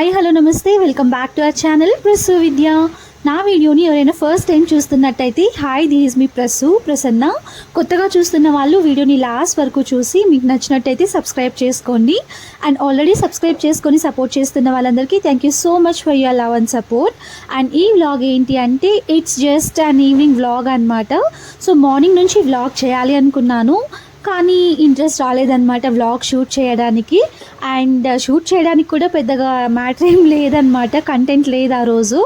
Hi hello నమస్తే. Welcome back to our channel Prasu Vidya నా వీడియోని ఎవరైనా ఫస్ట్ టైం చూస్తున్నట్టయితే హాయ్ దిస్ ఈజ్ మీ ప్రసు ప్రసన్న. కొత్తగా చూస్తున్న వాళ్ళు వీడియోని లాస్ట్ వరకు చూసి మీకు నచ్చినట్టయితే సబ్స్క్రైబ్ చేసుకోండి. అండ్ ఆల్రెడీ సబ్స్క్రైబ్ చేసుకొని సపోర్ట్ చేస్తున్న వాళ్ళందరికీ thank you so much for your love and support and ఈ వ్లాగ్ ఏంటి అంటే it's just an evening vlog అనమాట సో మార్నింగ్ నుంచి వ్లాగ్ చేయాలి అనుకున్నాను. కానీ ఇంట్రెస్ట్ రాలేదన్నమాట వ్లాగ్ షూట్ చేయడానికి. అండ్ షూట్ uh, చేయడానికి కూడా పెద్దగా మ్యాటర్ ఏం లేదనమాట కంటెంట్ లేదు ఆ రోజు.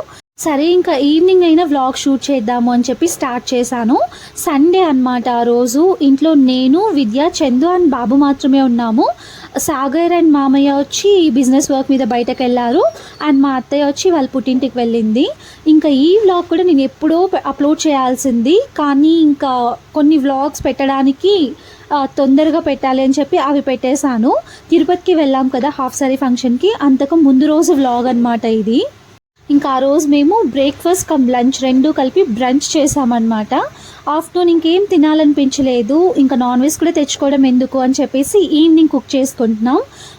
సరే ఇంకా ఈవినింగ్ అయినా వ్లాగ్ షూట్ చేద్దాము అని చెప్పి స్టార్ట్ చేశాను. సండే అన్నమాట ఆ రోజు. ఇంట్లో నేను విద్య చందు అండ్ బాబు మాత్రమే ఉన్నాము. సాగర్ అండ్ మామయ్య వచ్చి బిజినెస్ వర్క్ మీద బయటకు వెళ్ళారు అండ్ మా అత్తయ్య వచ్చి వాళ్ళ పుట్టింటికి వెళ్ళింది. ఇంకా ఈ వ్లాగ్ కూడా నేను ఎప్పుడో అప్లోడ్ చేయాల్సింది. కానీ ఇంకా కొన్ని వ్లాగ్స్ పెట్టడానికి తొందరగా పెట్టాలి అని చెప్పి అవి పెట్టేశాను. తిరుపతికి వెళ్ళాం కదా హాఫ్ సారీ ఫంక్షన్కి. అంతకు ముందు రోజు వ్లాగ్ అనమాట ఇది. ఇంకా ఆ రోజు మేము బ్రేక్ఫాస్ట్ కమ్ లంచ్ రెండు కలిపి బ్రంచ్ చేసామన్నమాట ఆఫ్టర్నూన్ ఇంకేం తినాలనిపించలేదు. ఇంకా నాన్ వెజ్ కూడా తెచ్చుకోవడం ఎందుకు అని చెప్పేసి ఈవినింగ్ కుక్ చేసుకుంటున్నాం.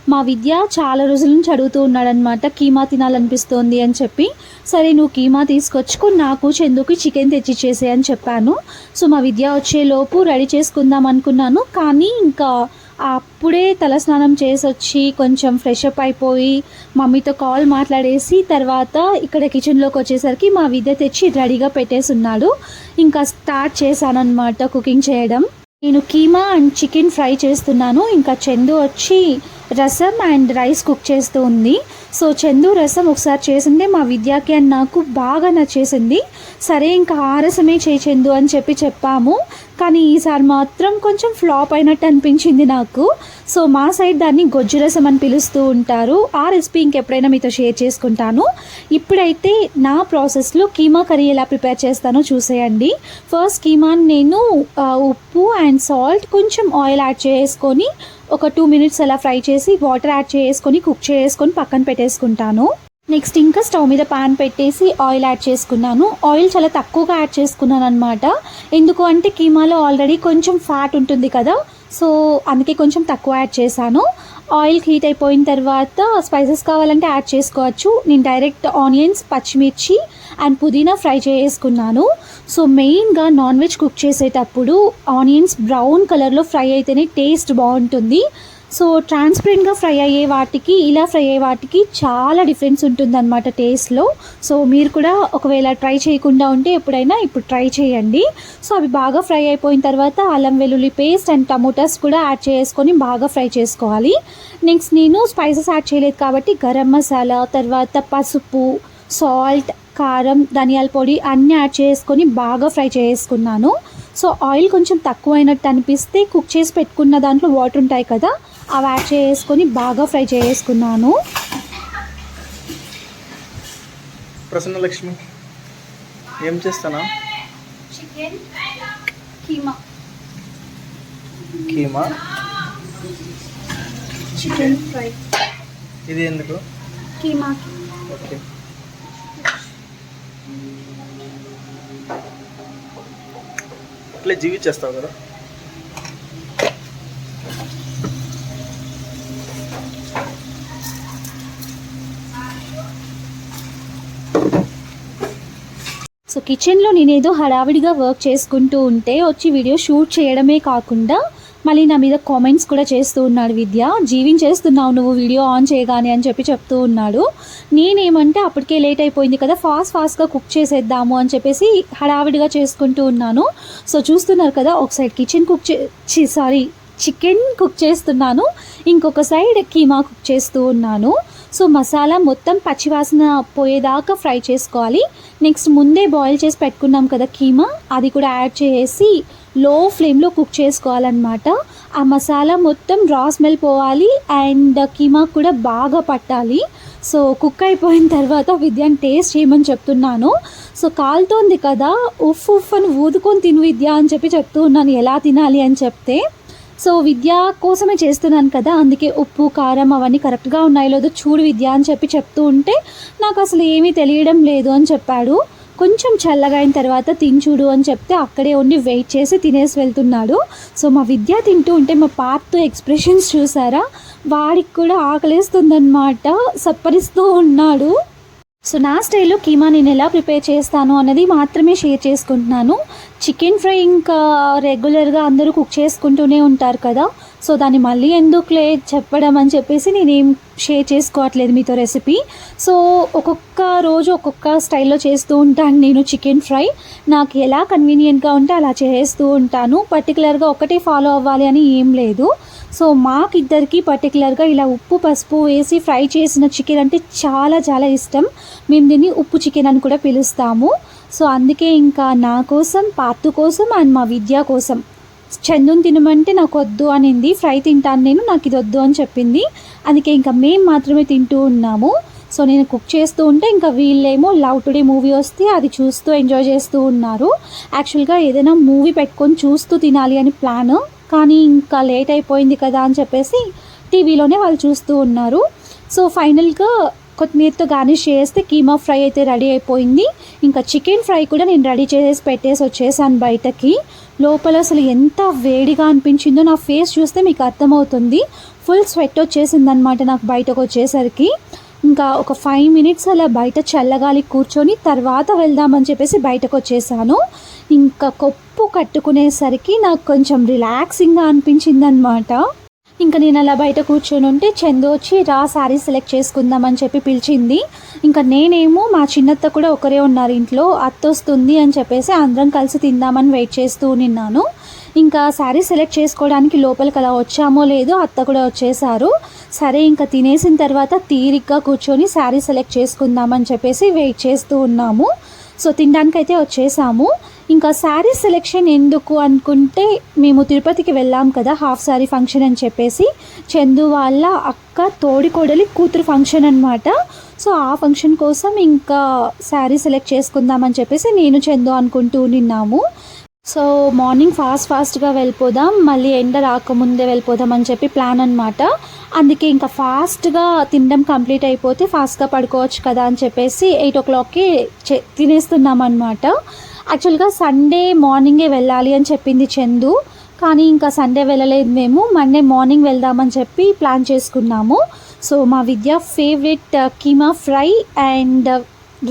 మా విద్య చాలా రోజుల నుంచి అడుగుతూ ఉన్నాడనమాట కీమా తినాలనిపిస్తోంది అని చెప్పి. సరే నువ్వు కీమా తీసుకొచ్చుకో నాకు చెందుకు చికెన్ తెచ్చిచ్చేసే అని చెప్పాను. సో మా విద్య వచ్చేలోపు రెడీ చేసుకుందాం అనుకున్నాను. కానీ ఇంకా అప్పుడే తలస్నానం చేసి వచ్చి కొంచెం ఫ్రెష్ అప్ అయిపోయి మమ్మీతో కాల్ మాట్లాడేసి తర్వాత ఇక్కడ కిచెన్లోకి వచ్చేసరికి మా విద్య తెచ్చి రెడీగా పెట్టేసి ఉన్నాడు ఇంకా స్టార్ట్ చేశానన్నమాట కుకింగ్ చేయడం. నేను కీమా అండ్ చికెన్ ఫ్రై చేస్తున్నాను. ఇంకా చందు వచ్చి రసం అండ్ రైస్ కుక్ చేస్తూ ఉంది. సో చందు రసం ఒకసారి చేసిందే మా విద్యాకి అని నాకు బాగా నచ్చేసింది. సరే ఇంకా ఆ రసమే చేయి చందు అని చెప్పి చెప్పాము. కానీ ఈసారి మాత్రం కొంచెం ఫ్లాప్ అయినట్టు అనిపించింది నాకు. సో మా సైడ్ దాన్ని గొజ్జు రసం అని పిలుస్తూ ఉంటారు. ఆ రెసిపీ ఇంకెప్పుడైనా మీతో షేర్ చేసుకుంటాను. ఇప్పుడైతే నా ప్రాసెస్లో కీమా కర్రీ ఎలా ప్రిపేర్ చేస్తానో చూసేయండి. ఫస్ట్ కీమాని నేను ఉప్పు అండ్ సాల్ట్ కొంచెం ఆయిల్ యాడ్ చేసుకొని ఒక టూ మినిట్స్ అలా ఫ్రై చేసి వాటర్ యాడ్ చేసుకొని కుక్ చేసుకొని పక్కన పెట్టేసుకుంటాను. నెక్స్ట్ ఇంకా స్టవ్ మీద పాన్ పెట్టేసి ఆయిల్ యాడ్ చేసుకున్నాను. ఆయిల్ చాలా తక్కువగా యాడ్ చేసుకున్నాను అనమాట ఎందుకు అంటే కీమాలో ఆల్రెడీ కొంచెం ఫ్యాట్ ఉంటుంది కదా సో అందుకే కొంచెం తక్కువ యాడ్ చేశాను. ఆయిల్ హీట్ అయిపోయిన తర్వాత స్పైసెస్ కావాలంటే యాడ్ చేసుకోవచ్చు. నేను డైరెక్ట్ ఆనియన్స్ పచ్చిమిర్చి అండ్ పుదీనా ఫ్రై చేసుకున్నాను. సో మెయిన్గా నాన్ వెజ్ కుక్ చేసేటప్పుడు ఆనియన్స్ బ్రౌన్ కలర్లో ఫ్రై అయితేనే టేస్ట్ బాగుంటుంది. సో ట్రాన్స్పరెంట్గా ఫ్రై అయ్యే వాటికి ఇలా ఫ్రై అయ్యే వాటికి చాలా డిఫరెన్స్ ఉంటుందన్నమాట టేస్ట్లో. సో మీరు కూడా ఒకవేళ ట్రై చేయకుండా ఉంటే ఎప్పుడైనా ఇప్పుడు ట్రై చేయండి. సో అవి బాగా ఫ్రై అయిపోయిన తర్వాత అల్లం వెల్లుల్లి పేస్ట్ అండ్ టమోటాస్ కూడా యాడ్ చేసుకొని బాగా ఫ్రై చేసుకోవాలి. నెక్స్ట్ నేను స్పైసెస్ యాడ్ చేయలేదు కాబట్టి గరం మసాలా తర్వాత పసుపు సాల్ట్ కారం ధనియాల పొడి అన్నీ యాడ్ చేసుకొని బాగా ఫ్రై చేసుకున్నాను. సో ఆయిల్ కొంచెం తక్కువ అయినట్టు అనిపిస్తే కుక్ చేసి పెట్టుకున్న దాంట్లో వాటర్ ఉంటాయి కదా అవి యాడ్ చేసుకొని బాగా ఫ్రై చేసుకున్నాను. ప్రసన్న లక్ష్మి ఏం చేస్తానా? Chicken keema. Keema? Chicken fry. ఇది ఎందుకు? కీమా. ఓకే. అట్లే జీవించేస్తావు కదా? సో కిచెన్లో నేనేదో హడావిడిగా వర్క్ చేసుకుంటూ ఉంటే వచ్చి వీడియో షూట్ చేయడమే కాకుండా మళ్ళీ నా మీద కామెంట్స్ కూడా చేస్తూ ఉన్నాడు విద్య. జీవించేస్తున్నావు నువ్వు వీడియో ఆన్ చేయగానే అని చెప్పి చెప్తూ ఉన్నాడు. నేనేమంటే అప్పటికే లేట్ అయిపోయింది కదా ఫాస్ట్ ఫాస్ట్గా కుక్ చేసేద్దాము అని చెప్పేసి హడావిడిగా చేసుకుంటూ ఉన్నాను. సో చూస్తున్నారు కదా ఒక సైడ్ కిచెన్ కుక్ చే సారీ చికెన్ కుక్ చేస్తున్నాను. ఇంకొక సైడ్ కీమా కుక్ చేస్తూ ఉన్నాను. సో మసాలా మొత్తం పచ్చివాసన పోయేదాకా ఫ్రై చేసుకోవాలి. నెక్స్ట్ ముందే బాయిల్ చేసి పెట్టుకున్నాం కదా కీమా అది కూడా యాడ్ చేసి లో ఫ్లేమ్లో కుక్ చేసుకోవాలన్నమాట. ఆ మసాలా మొత్తం రా స్మెల్ పోవాలి అండ్ కీమా కూడా బాగా పట్టాలి. సో కుక్ అయిపోయిన తర్వాత విద్యాని టేస్ట్ చేయమని చెప్తున్నాను. సో కాలుతోంది కదా ఉఫ్ ఉఫ్ అని ఊదుకొని తిను విద్య అని చెప్పి చెప్తూ ఉన్నాను ఎలా తినాలి అని చెప్తే. సో విద్య కోసమే చేస్తున్నాను కదా అందుకే ఉప్పు కారం అవన్నీ కరెక్ట్గా ఉన్నాయో. లేదో చూడు విద్య అని చెప్పి చెప్తూ ఉంటే నాకు అసలు ఏమీ తెలియడం లేదు అని చెప్పాడు. కొంచెం చల్లగా అయిన తర్వాత తిని చూడు అని చెప్తే అక్కడే ఉండి వెయిట్ చేసి తినేసి వెళ్తున్నాడు. సో మా విద్య తింటూ ఉంటే మా పార్తో ఎక్స్ప్రెషన్స్ చూసారా? వాడికి కూడా ఆకలేస్తుందన్నమాట. సప్పరిస్తూ ఉన్నాడు. సో నా స్టైల్లో కీమా నేను ఎలా ప్రిపేర్ చేస్తాను అన్నది మాత్రమే షేర్ చేసుకుంటున్నాను. చికెన్ ఫ్రై ఇంకా రెగ్యులర్గా అందరూ కుక్ చేసుకుంటూనే ఉంటారు కదా. సో దాన్ని మళ్ళీ ఎందుకులే చెప్పడం అని చెప్పేసి నేనేం షేర్ చేసుకోవట్లేదు మీతో రెసిపీ. సో ఒక్కొక్క రోజు ఒక్కొక్క స్టైల్లో చేస్తూ ఉంటాను నేను చికెన్ ఫ్రై. నాకు ఎలా కన్వీనియంట్గా ఉంటే అలా చేస్తూ ఉంటాను. పర్టికులర్గా ఒకటే ఫాలో అవ్వాలి అని ఏం లేదు. సో మాకిద్దరికి పర్టికులర్గా ఇలా ఉప్పు పసుపు వేసి ఫ్రై చేసిన చికెన్ అంటే చాలా చాలా ఇష్టం. మేము దీన్ని ఉప్పు చికెన్ అని కూడా పిలుస్తాము. సో అందుకే ఇంకా నా కోసం పాతు కోసం అండ్ మా విద్య కోసం చందుని తినమంటే నాకు వద్దు అనింది. ఫ్రై తింటాను నేను నాకు ఇది వద్దు అని చెప్పింది. అందుకే ఇంకా మేము మాత్రమే తింటూ ఉన్నాము. సో నేను కుక్ చేస్తూ ఉంటే ఇంకా వీళ్ళేమో లవ్ టుడే మూవీ వస్తే అది చూస్తూ ఎంజాయ్ చేస్తూ ఉన్నారు. యాక్చువల్గా ఏదైనా మూవీ పెట్టుకొని చూస్తూ తినాలి అని ప్లాన్. కానీ ఇంకా లేట్ అయిపోయింది కదా అని చెప్పేసి టీవీలోనే వాళ్ళు చూస్తూ ఉన్నారు. సో ఫైనల్గా కొత్తిమీరతో గార్నిష్ చేస్తే కీమా ఫ్రై అయితే రెడీ అయిపోయింది. ఇంకా చికెన్ ఫ్రై కూడా నేను రెడీ చేసేసి పెట్టేసి వచ్చేసాను బయటకి. లోపల అసలు ఎంత వేడిగా అనిపించిందో నా ఫేస్ చూస్తే మీకు అర్థమవుతుంది. ఫుల్ స్వెట్ వచ్చేసిందనమాట నాకు బయటకు వచ్చేసరికి. ఇంకా ఒక ఫైవ్ మినిట్స్ అలా బయట చల్లగాలి కూర్చొని తర్వాత వెళ్దామని చెప్పేసి బయటకు వచ్చేసాను. ఇంకా కొప్పు కట్టుకునేసరికి నాకు కొంచెం రిలాక్సింగ్గా అనిపించిందనమాట ఇంకా నేను అలా బయట కూర్చొని ఉంటే చందు వచ్చి రా శారీ సెలెక్ట్ చేసుకుందామని చెప్పి పిలిచింది. ఇంకా నేనేమో మా చిన్నత్త కూడా ఒకరే ఉన్నారు ఇంట్లో అత్తొస్తుంది అని చెప్పేసి అందరం కలిసి తిందామని వెయిట్ చేస్తూ నిన్నాను. ఇంకా శారీ సెలెక్ట్ చేసుకోవడానికి లోపలికి అలా వచ్చామో లేదో అత్త కూడా వచ్చేసారు సరే ఇంకా తినేసిన తర్వాత తీరిగ్గా కూర్చొని శారీ సెలెక్ట్ చేసుకుందామని చెప్పేసి వెయిట్ చేస్తూ ఉన్నాము. సో తినడానికి అయితే వచ్చేసాము. ఇంకా శారీ సెలెక్షన్ ఎందుకు అనుకుంటే మేము తిరుపతికి వెళ్ళాం కదా హాఫ్ శారీ ఫంక్షన్ అని చెప్పేసి. చందు వాళ్ళ అక్క తోడికోడలి కూతురు ఫంక్షన్ అనమాట సో ఆ ఫంక్షన్ కోసం ఇంకా శారీ సెలెక్ట్ చేసుకుందామని చెప్పేసి నేను చందు అనుకుంటూ నిన్నాము. సో మార్నింగ్ ఫాస్ట్ ఫాస్ట్గా వెళ్ళిపోదాం మళ్ళీ ఎండ రాకముందే వెళ్ళిపోదాం అని చెప్పి ప్లాన్ అనమాట అందుకే ఇంకా ఫాస్ట్గా తినడం కంప్లీట్ అయిపోతే ఫాస్ట్గా పడుకోవచ్చు కదా అని చెప్పేసి ఎయిట్ ఓ క్లాక్కి చె తినేస్తున్నాం అనమాట యాక్చువల్గా సండే మార్నింగే వెళ్ళాలి అని చెప్పింది చందు. కానీ ఇంకా సండే వెళ్ళలేదు మేము. మండే మార్నింగ్ వెళ్దామని చెప్పి ప్లాన్ చేసుకున్నాము. సో మా Vidya favourite uh, keema fry and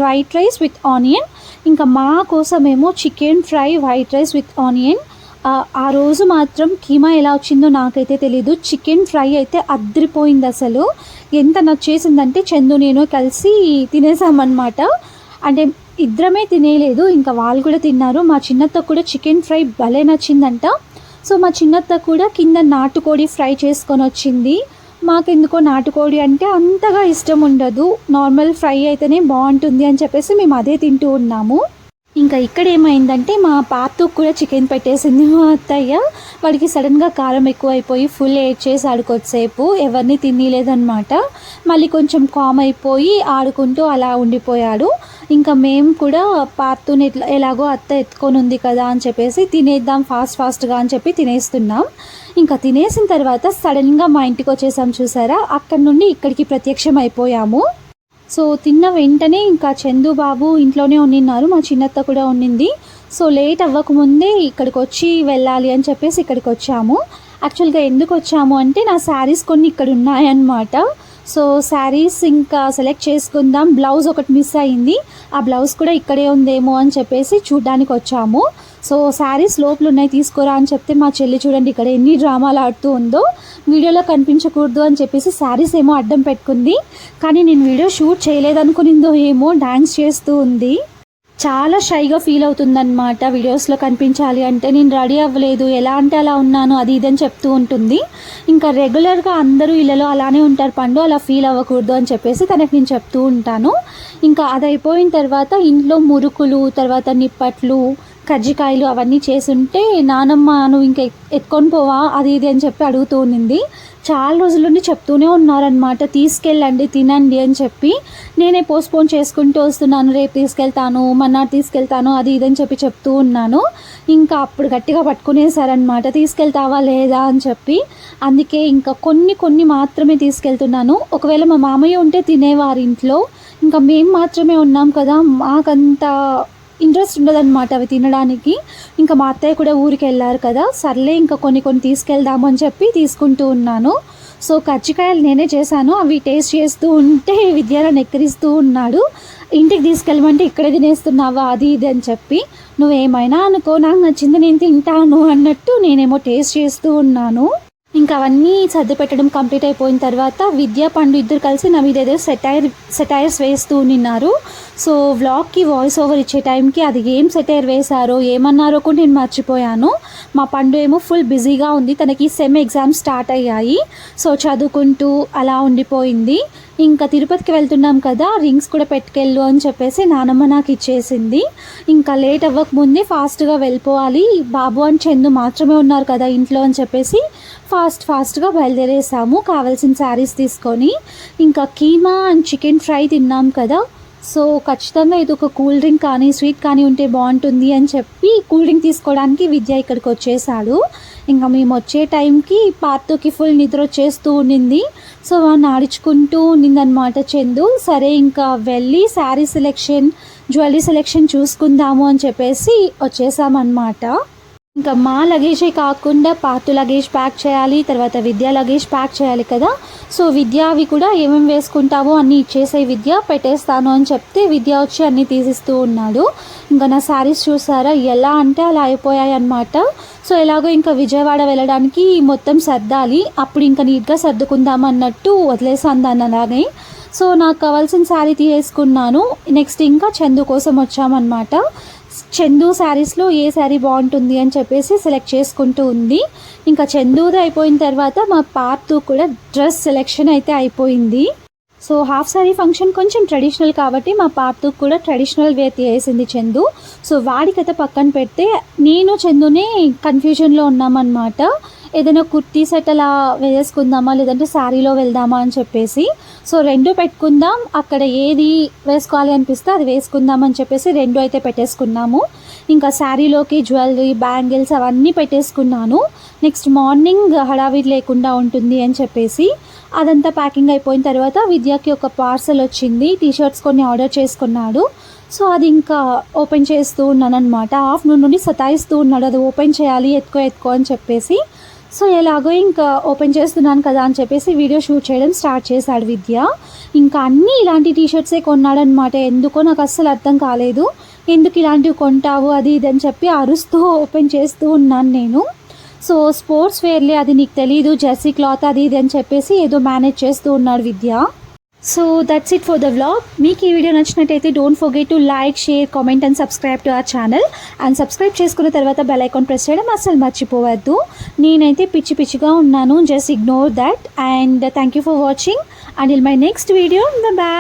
white rice with onion ఇంకా మా కోసమేమో chicken fry white rice with onion ఆ రోజు మాత్రం కీమా ఎలా వచ్చిందో నాకైతే తెలీదు. చికెన్ ఫ్రై అయితే అద్రిపోయింది అసలు. ఎంత నచ్చేసిందంటే చందు నేను కలిసి తినేసామన్నమాట. అంటే ఇద్దరమే తినేయలేదు ఇంకా వాళ్ళు కూడా తిన్నారు. మా చిన్నత్త కూడా చికెన్ ఫ్రై భలే నచ్చిందంట. సో మా చిన్నత్త కూడా కింద నాటుకోడి ఫ్రై చేసుకొని వచ్చింది. మాకెందుకో నాటుకోడి అంటే అంతగా ఇష్టం ఉండదు. నార్మల్ ఫ్రై అయితేనే బాగుంటుంది అని చెప్పేసి మేము అదే తింటూ ఉన్నాము. ఇంకా ఇక్కడ ఏమైందంటే మా పాపతో కూడా చికెన్ పెట్టేసింది మా అత్తయ్య. వాడికి సడన్గా కారం ఎక్కువైపోయి ఫుల్ ఏడ్ చేసి ఆడుకొచ్చేపు ఎవరిని తినలేదనమాట మళ్ళీ కొంచెం కామ్ అయిపోయి ఆడుకుంటూ అలా ఉండిపోయాడు. ఇంకా మేము కూడా పాతుని ఎట్లా ఎలాగో అత్త ఎత్తుకొని ఉంది కదా అని చెప్పేసి తినేద్దాం ఫాస్ట్ ఫాస్ట్గా అని చెప్పి తినేస్తున్నాం. ఇంకా తినేసిన తర్వాత సడన్గా మా ఇంటికి వచ్చేసాం చూసారా? అక్కడి నుండి ఇక్కడికి ప్రత్యక్షం అయిపోయాము. సో తిన్న వెంటనే ఇంకా చందు బాబు ఇంట్లోనే ఉండిన్నారు మా చిన్నత్త కూడా ఉండింది. సో లేట్ అవ్వకముందే ఇక్కడికి వచ్చి వెళ్ళాలి అని చెప్పేసి ఇక్కడికి వచ్చాము. యాక్చువల్గా ఎందుకు వచ్చాము అంటే నా శారీస్ కొన్ని ఇక్కడ ఉన్నాయన్నమాట. సో శారీస్ ఇంకా సెలెక్ట్ చేసుకుందాం. బ్లౌజ్ ఒకటి మిస్ అయింది. ఆ బ్లౌజ్ కూడా ఇక్కడే ఉందేమో అని చెప్పేసి చూడ్డానికి వచ్చాము. సో శారీస్ లోపల ఉన్నాయి తీసుకోరా అని చెప్తే మా చెల్లి చూడండి ఇక్కడ ఎన్ని డ్రామాలు ఆడుతూ ఉందో. వీడియోలో కనిపించకూడదు అని చెప్పేసి శారీస్ ఏమో అడ్డం పెట్టుకుంది. కానీ నేను వీడియో షూట్ చేయలేదనుకునిందో ఏమో డ్యాన్స్ చేస్తూ ఉంది. చాలా షైగా ఫీల్ అవుతుందన్నమాట. వీడియోస్లో కనిపించాలి అంటే నేను రెడీ అవ్వలేదు. ఎలా అంటే అలా ఉన్నాను అది ఇదని చెప్తూ ఉంటుంది. ఇంకా రెగ్యులర్గా అందరూ ఇళ్ళలో అలానే ఉంటారు. పండు అలా ఫీల్ అవ్వకూడదు అని చెప్పేసి తనకి నేను చెప్తూ ఉంటాను. ఇంకా అది అయిపోయిన తర్వాత ఇంట్లో మురుకులు తర్వాత నిప్పట్లు కజ్జికాయలు అవన్నీ చేసుంటే నానమ్మ నువ్వు ఇంకా ఎత్తుకొని పోవా? అది ఇది అని చెప్పి అడుగుతూ ఉన్నింది చాలా రోజుల నుండి చెప్తూనే ఉన్నారనమాట తీసుకెళ్ళండి తినండి అని చెప్పి నేనే పోస్ట్పోన్ చేసుకుంటూ వస్తున్నాను. రేపు తీసుకెళ్తాను మన్నాడు తీసుకెళ్తాను అది ఇది అని చెప్పి చెప్తూ ఉన్నాను. ఇంకా అప్పుడు గట్టిగా పట్టుకునేసారనమాట తీసుకెళ్తావా లేదా? అని చెప్పి. అందుకే ఇంకా కొన్ని కొన్ని మాత్రమే తీసుకెళ్తున్నాను. ఒకవేళ మా మామయ్య ఉంటే తినేవారి ఇంట్లో ఇంకా మేము మాత్రమే ఉన్నాం కదా మాకంత ఇంట్రెస్ట్ ఉండదన్నమాట అవి తినడానికి. ఇంకా మా అత్తయ్య కూడా ఊరికి వెళ్ళారు కదా సర్లే ఇంకా కొన్ని కొన్ని తీసుకెళ్దాము అని చెప్పి తీసుకుంటూ ఉన్నాను. సో కజ్జికాయలు నేనే చేశాను అవి టేస్ట్ చేస్తూ ఉంటే విద్యారాన్ని ఎక్కిరిస్తూ ఉన్నాడు. ఇంటికి తీసుకెళ్ళమంటే ఇక్కడే తినేస్తున్నావా అది ఇది అని చెప్పి. నువ్వేమైనా అనుకో నాకు నచ్చింది నేను తింటాను అన్నట్టు నేనేమో టేస్ట్ చేస్తూ ఉన్నాను. ఇంకా అవన్నీ సర్ది పెట్టడం కంప్లీట్ అయిపోయిన తర్వాత విద్యా పండు ఇద్దరు కలిసి నా మీద ఏదో సెటైర్ సెటైర్స్ వేస్తూ నిన్నారు. సో వ్లాగ్కి వాయిస్ ఓవర్ ఇచ్చే టైంకి అది ఏం సెటైర్ వేశారో ఏమన్నారో కూడా నేను మర్చిపోయాను. మా పండు ఏమో ఫుల్ బిజీగా ఉంది. తనకి సెమ్ ఎగ్జామ్స్ స్టార్ట్ అయ్యాయి. సో చదువుకుంటూ అలా ఉండిపోయింది. ఇంకా తిరుపతికి వెళ్తున్నాం కదా రింగ్స్ కూడా పెట్టుకెళ్ళు అని చెప్పేసి నానమ్మ నాకు ఇచ్చేసింది. ఇంకా లేట్ అవ్వకముందే ఫాస్ట్గా వెళ్ళిపోవాలి. బాబు అని చందు మాత్రమే ఉన్నారు కదా ఇంట్లో అని చెప్పేసి ఫాస్ట్ ఫాస్ట్గా బయలుదేరేసాము కావాల్సిన శారీస్ తీసుకొని. ఇంకా కీమా అండ్ చికెన్ ఫ్రై తిన్నాం కదా. సో ఖచ్చితంగా ఇది ఒక కూల్ డ్రింక్ కానీ స్వీట్ కానీ ఉంటే బాగుంటుంది అని చెప్పి కూల్ డ్రింక్ తీసుకోవడానికి విద్య ఇక్కడికి వచ్చేసాడు. ఇంకా మేము వచ్చే టైంకి పార్తోకి ఫుల్ నిద్ర వచ్చేస్తూ ఉండింది. సో వాడిని ఆడించుకుంటూ ఉండిందనమాట చందు. సరే ఇంకా వెళ్ళి శారీ సెలెక్షన్ జ్యువెలరీ సెలెక్షన్ చూసుకుందాము అని చెప్పేసి వచ్చేసామన్నమాట. ఇంకా మా లగేజే కాకుండా పాతు లగేజ్ ప్యాక్ చేయాలి తర్వాత విద్యా లగేజ్ ప్యాక్ చేయాలి కదా. సో విద్య అవి కూడా ఏమేమి వేసుకుంటావో అన్నీ ఇచ్చేసే విద్య పెట్టేస్తాను అని చెప్తే విద్య వచ్చి అన్నీ తీసిస్తూ ఉన్నాడు. ఇంకా నా శారీస్ చూసారా? ఎలా అంటే అలా అయిపోయాయి అనమాట సో ఎలాగో ఇంకా విజయవాడ వెళ్ళడానికి మొత్తం సర్దాలి. అప్పుడు ఇంకా నీట్గా సర్దుకుందాం అన్నట్టు వదిలేసాను దాన్ని అలాగే. సో నాకు కావాల్సిన శారీ తీసేసుకున్నాను. నెక్స్ట్ ఇంకా చందు కోసం వచ్చామన్నమాట. చందు శారీస్లో ఏ శారీ బాగుంటుంది అని చెప్పేసి సెలెక్ట్ చేసుకుంటూ ఉంది. ఇంకా చందూది అయిపోయిన తర్వాత మా పార్తు కూడా డ్రెస్ సెలెక్షన్ అయితే అయిపోయింది. సో హాఫ్ సారీ ఫంక్షన్ కొంచెం ట్రెడిషనల్ కాబట్టి మా పాపతో కూడా ట్రెడిషనల్ వేర్ చేసింది చందు. సో వాడి కథ పక్కన పెడితే నేను చందునే కన్ఫ్యూజన్లో ఉన్నామన్నమాట. ఏదైనా కుర్తీ సెట్ అలా వేసుకుందామా లేదంటే శారీలో వెళ్దామా అని చెప్పేసి సో రెండు పెట్టుకుందాం. అక్కడ ఏది వేసుకోవాలి అనిపిస్తే అది వేసుకుందాం అని చెప్పేసి రెండు అయితే పెట్టేసుకున్నాము. ఇంకా శారీలోకి జ్యువెలరీ బ్యాంగిల్స్ అవన్నీ పెట్టేసుకున్నాను. నెక్స్ట్ మార్నింగ్ హడావిడి లేకుండా ఉంటుంది అని చెప్పేసి అదంతా ప్యాకింగ్ అయిపోయిన తర్వాత విద్యకి ఒక పార్సల్ వచ్చింది. టీషర్ట్స్ కొన్ని ఆర్డర్ చేసుకున్నాడు. సో అది ఇంకా ఓపెన్ చేస్తూ ఉన్నాను అనమాట ఆఫ్టర్నూన్ నుండి సతాయిస్తూ ఉన్నాడు. అది ఓపెన్ చేయాలి ఎత్తుకో ఎత్తుకో అని చెప్పేసి సో ఎలాగో ఇంకా ఓపెన్ చేస్తున్నాను కదా అని చెప్పేసి వీడియో షూట్ చేయడం స్టార్ట్ చేశాడు విద్య. ఇంకా అన్నీ ఇలాంటి టీషర్ట్సే కొన్నాడనమాట ఎందుకో నాకు అస్సలు అర్థం కాలేదు. ఎందుకు ఇలాంటివి కొంటావు? అది ఇది అని చెప్పి అరుస్తూ ఓపెన్ చేస్తూ ఉన్నాను నేను. సో స్పోర్ట్స్ వేర్లే అది నీకు తెలీదు. జెర్సీ క్లాత్ అది ఇది అని చెప్పేసి ఏదో మేనేజ్ చేస్తూ ఉన్నాడు Vidya. So that's it for the vlog మీకు ఈ వీడియో నచ్చినట్టయితే don't forget to like share comment and subscribe to our channel and subscribe చేసుకున్న తర్వాత బెల్ ఐకాన్ ప్రెస్ చేయడం అస్సలు మర్చిపోవద్దు. నేనైతే పిచ్చి పిచ్చిగా ఉన్నాను. Just ignore that and thank you for watching and I'll my next video bye